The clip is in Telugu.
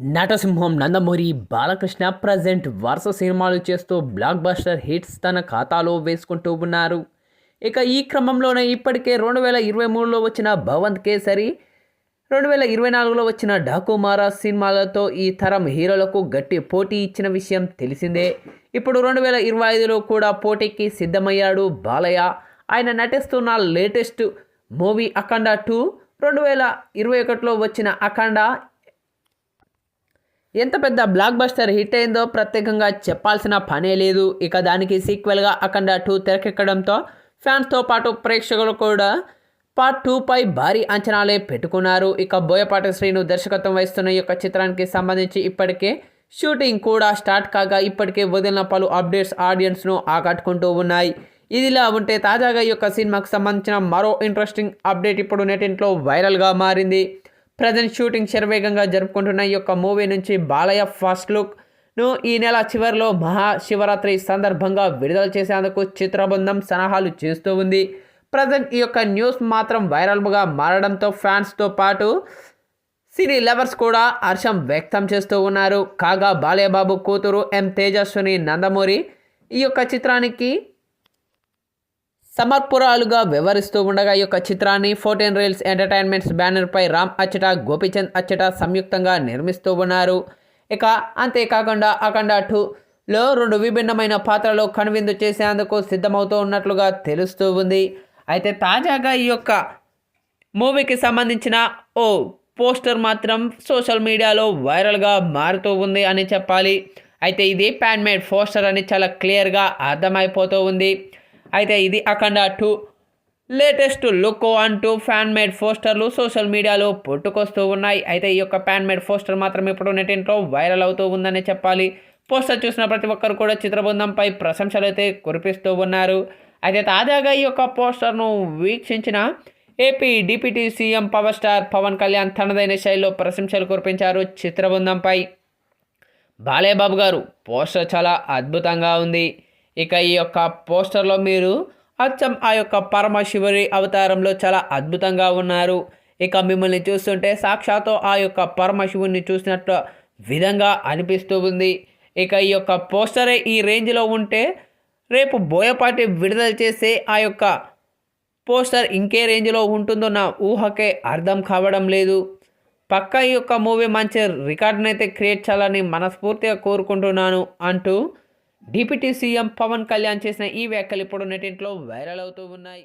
నటసింహం నందమూరి బాలకృష్ణ ప్రజెంట్ వరుస సినిమాలు చేస్తూ బ్లాక్ బస్టర్ హిట్స్ తన ఖాతాలో వేసుకుంటూ ఉన్నారు. ఇక ఈ క్రమంలోనే ఇప్పటికే రెండు వేల ఇరవై మూడులో వచ్చిన భవంత్ కేసరి రెండు వేల ఇరవై నాలుగులో వచ్చిన డాకుమారా సినిమాలతో ఈ తరం హీరోలకు గట్టి పోటీ ఇచ్చిన విషయం తెలిసిందే. ఇప్పుడు రెండు వేల ఇరవై ఐదులో కూడా పోటీకి సిద్ధమయ్యాడు బాలయ్య. ఆయన నటిస్తున్న లేటెస్ట్ మూవీ అఖండ టూ రెండు వేల ఇరవై ఒకటిలో వచ్చిన అఖండ ఎంత పెద్ద బ్లాక్ బస్టర్ హిట్ అయిందో ప్రత్యేకంగా చెప్పాల్సిన పనే లేదు. ఇక దానికి సీక్వెల్గా అఖండ టూ తెరకెక్కడంతో ఫ్యాన్స్తో పాటు ప్రేక్షకులు కూడా పార్ట్ టూపై భారీ అంచనాలే పెట్టుకున్నారు. ఇక బోయపాటి శ్రీను దర్శకత్వం వహిస్తున్న ఈ యొక్క చిత్రానికి సంబంధించి ఇప్పటికే షూటింగ్ కూడా స్టార్ట్ కాగా ఇప్పటికే వదిలిన పలు అప్డేట్స్ ఆడియన్స్ను ఆకట్టుకుంటూ ఉన్నాయి. ఇదిలా ఉంటే తాజాగా ఈ యొక్క సినిమాకు సంబంధించిన మరో ఇంట్రెస్టింగ్ అప్డేట్ ఇప్పుడు నెటింట్లో వైరల్గా మారింది. ప్రజెంట్ షూటింగ్ శరవేగంగా జరుపుకుంటున్న ఈ యొక్క మూవీ నుంచి బాలయ్య ఫస్ట్ లుక్ను ఈ నెల చివరిలో మహాశివరాత్రి సందర్భంగా విడుదల చేసేందుకు చిత్రబృందం సలహాలు చేస్తూ ఉంది. ప్రజెంట్ ఈ యొక్క న్యూస్ మాత్రం వైరల్గా మారడంతో ఫ్యాన్స్తో పాటు సినీ లవర్స్ కూడా హర్షం వ్యక్తం చేస్తూ ఉన్నారు. కాగా బాలయ్యబాబు కూతురు ఎం తేజస్విని నందమూరి ఈ యొక్క చిత్రానికి సమర్పురాలుగా వ్యవహరిస్తూ ఉండగా ఈ యొక్క చిత్రాన్ని ఫోర్టీన్ రీల్స్ ఎంటర్టైన్మెంట్స్ బ్యానర్పై రామ్ అచ్చట గోపీచంద్ అచ్చట సంయుక్తంగా నిర్మిస్తూ ఉన్నారు. ఇక అంతేకాకుండా అఖండ టూలో రెండు విభిన్నమైన పాత్రలు కనువిందు చేసేందుకు సిద్ధమవుతూ ఉన్నట్లుగా తెలుస్తూ ఉంది. అయితే తాజాగా ఈ యొక్క మూవీకి సంబంధించిన ఓ పోస్టర్ మాత్రం సోషల్ మీడియాలో వైరల్గా మారుతూ ఉంది అని చెప్పాలి. అయితే ఇది ప్యాన్ మేడ్ పోస్టర్ అని చాలా క్లియర్గా అర్థమైపోతూ ఉంది. అయితే ఇది అఖండ టూ లేటెస్ట్ లుక్ అంటూ ఫ్యాన్ మేడ్ పోస్టర్లు సోషల్ మీడియాలో పుట్టుకొస్తూ ఉన్నాయి. అయితే ఈ యొక్క ఫ్యాన్ మేడ్ పోస్టర్ మాత్రం ఇప్పుడు నెటింట్లో వైరల్ అవుతూ ఉందని చెప్పాలి. పోస్టర్ చూసిన ప్రతి ఒక్కరు కూడా చిత్రబృందంపై ప్రశంసలు అయితే కురిపిస్తూ ఉన్నారు. అయితే తాజాగా ఈ యొక్క పోస్టర్ను వీక్షించిన AP deputy CM power star Pawan Kalyan తనదైన శైలిలో ప్రశంసలు కురిపించారు చిత్రబృందంపై. బాలేబాబు గారు పోస్టర్ చాలా అద్భుతంగా ఉంది. ఇక ఈ యొక్క పోస్టర్లో మీరు అచ్చం ఆ యొక్క పరమశివుడి అవతారంలో చాలా అద్భుతంగా ఉన్నారు. ఇక మిమ్మల్ని చూస్తుంటే సాక్షాత్తు ఆ యొక్క పరమశివుని చూసినట్టు విధంగా అనిపిస్తూ ఉంది. ఇక ఈ యొక్క పోస్టరే ఈ రేంజ్లో ఉంటే రేపు బోయపాటి విడుదల చేసే ఆ యొక్క పోస్టర్ ఇంకే రేంజ్లో ఉంటుందో నా ఊహకే అర్థం కావడం లేదు. పక్క ఈ యొక్క మూవీ మంచి రికార్డునైతే అయితే క్రియేట్ చేయాలని మనస్ఫూర్తిగా కోరుకుంటున్నాను అంటూ డిప్యూటీ సీఎం పవన్ కళ్యాణ్ చేసిన ఈ వ్యాఖ్యలు ఇప్పుడు నెటింట్లో వైరల్ అవుతూ ఉన్నాయి.